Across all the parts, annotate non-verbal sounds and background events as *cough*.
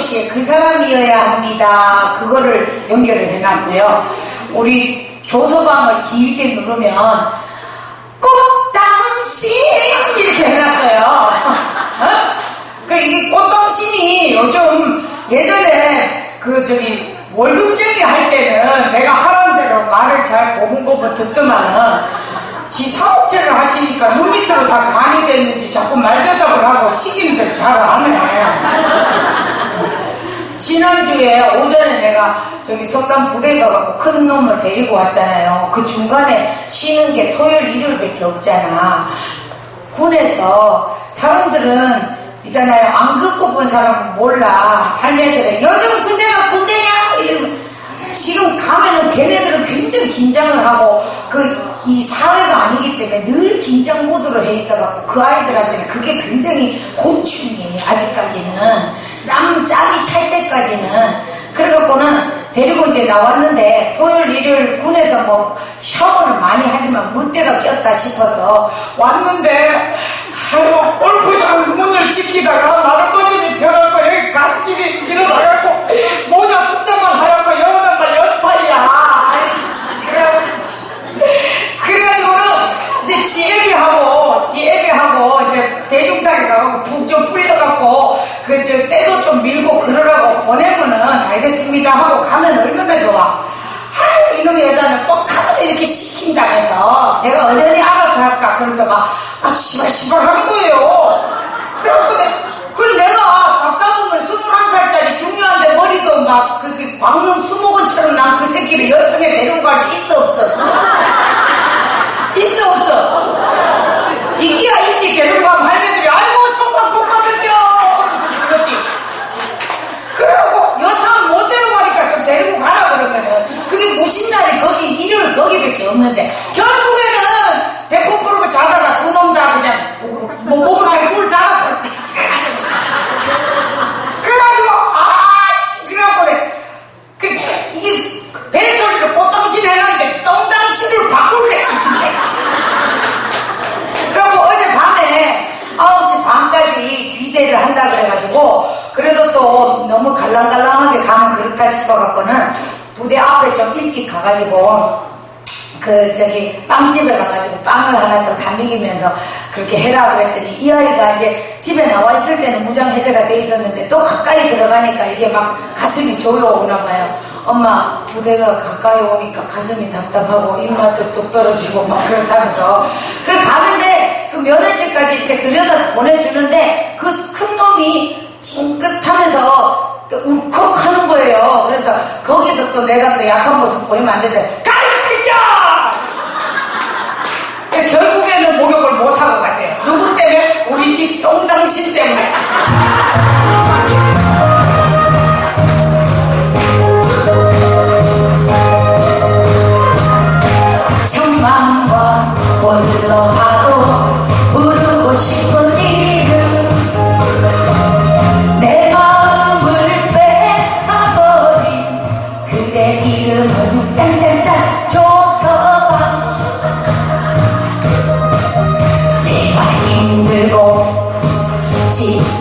없이 그 사람이어야 합니다. 그거를 연결을 해놨고요. 우리 조서방을 길게 누르면 꼭 당신 이렇게 해놨어요. *laughs* 어? 그 이게 꽃당신이 요즘 예전에 그 저기 월급쟁이 할 때는 내가 하라는 대로 말을 잘 고분고분 듣더만은 지 사업체를 하시니까 눈 밑으로 다 간이 됐는지 자꾸 말대답을 하고 시키는데 잘안 해. 지난주에 오전에 내가 저기 석담 부대 가갖고 큰 놈을 데리고 왔잖아요. 그 중간에 쉬는 게 토요일, 일요일밖에 없잖아. 군에서 사람들은 있잖아요. 안 긋고 본 사람은 몰라. 할매들은 요즘 군대가 군대냐? 이러면 지금 가면은 걔네들은 굉장히 긴장을 하고 그 이 사회가 아니기 때문에 늘 긴장 모드로 해 있어갖고 그 아이들한테는 그게 굉장히 곤충이에요. 아직까지는 짬 짬이 찰 때까지는. 그래갖고는 데리고 이제 나왔는데 토요일 일요일 군에서 뭐 샤워를 많이 하지만 물때가 꼈다 싶어서 왔는데 아유 골프장 문을 지키다가 마른버진이 펴갖고 여기 갑질이 일어나갖고 모자 숙대만 하얗고 여기다가 연타이야. 아이씨 그래가지고 그래가지고는 이제 지혜비하고 지혜비하고 이제 대중장에 가고 북좀 풀려갖고 그저 때도 좀 밀고 그러라고 보내면은 알겠습니다 하고 가면 얼마나 좋아. 아유 이놈 여자는 꼭 하면 이렇게 시킨다면서 내가 어련히 알아서 할까 그러면서 막아 씨발 씨발 하는 거예요. 내, 그래 내가 답답하면 21살짜리 중요한데 머리도 막 그, 그 광명 수목원처럼 난 그 새끼를 여탕에 데리고 갈 수 있어 없어? 이기야 있지 데리고 가면 할매들이 아이고 청각 복 받을게요 그러면서 그러지 그러고 여탕을 못 데려가니까 좀 데리고 가라 그러면은 그게 무슨 날이 거기 일요일 거기밖에 없는데 결국에는 대포 부르고 자다가 두놈다 그냥 뭐 목을 꿀 닫아버렸어. 그래가지고 아씨 그래갖고 내 그렇게 이게 벨소리를 꽃당신 해놨는데 똥당신으로 바꾸겠습니다 그리고 어젯밤에 9시 반까지 귀대를 한다 그래가지고 그래도 또 너무 갈랑갈랑하게 가면 그렇다 싶어갖고는 부대 앞에 좀 일찍 가가지고 그 저기 빵집에 가가지고 빵을 하나 더 사먹이면서 그렇게 해라 그랬더니 이 아이가 이제 집에 나와 있을 때는 무장 해제가 돼 있었는데 또 가까이 들어가니까 이게 막 가슴이 조여오나 봐요. 엄마 부대가 가까이 오니까 가슴이 답답하고 입맛도 뚝 떨어지고 막 그렇다면서 그래 가는데 그 면회실까지 이렇게 들여다 보내주는데 그 큰 놈이 찡긋하면서 그 울컥하는 거예요. 그래서 거기서 또 내가 또 약한 모습 보이면 안 되는데 가이 새끼야! 결국에는 목욕을 못하고 가세요. 누구 때문에? 우리 집 똥당신 때문에.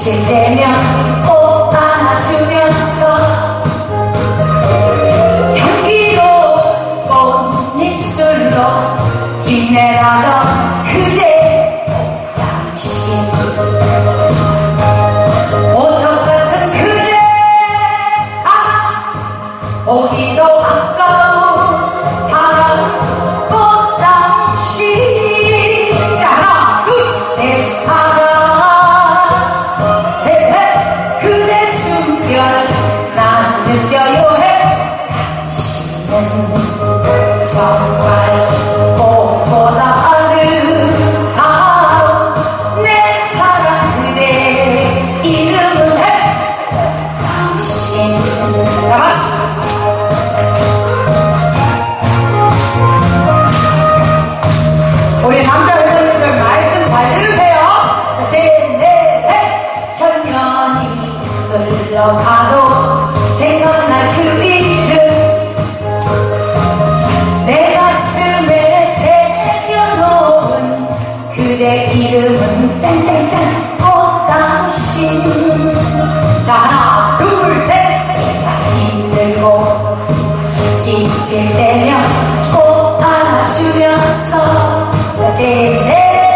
지칠 때면 꼭 안아주면서 향기로운 꽃입술로 힘내라던 그대 당신. 보석 같은 그대 사랑 오기도 아까운 칠 때면 꼭 안아주면서 셋넷 향기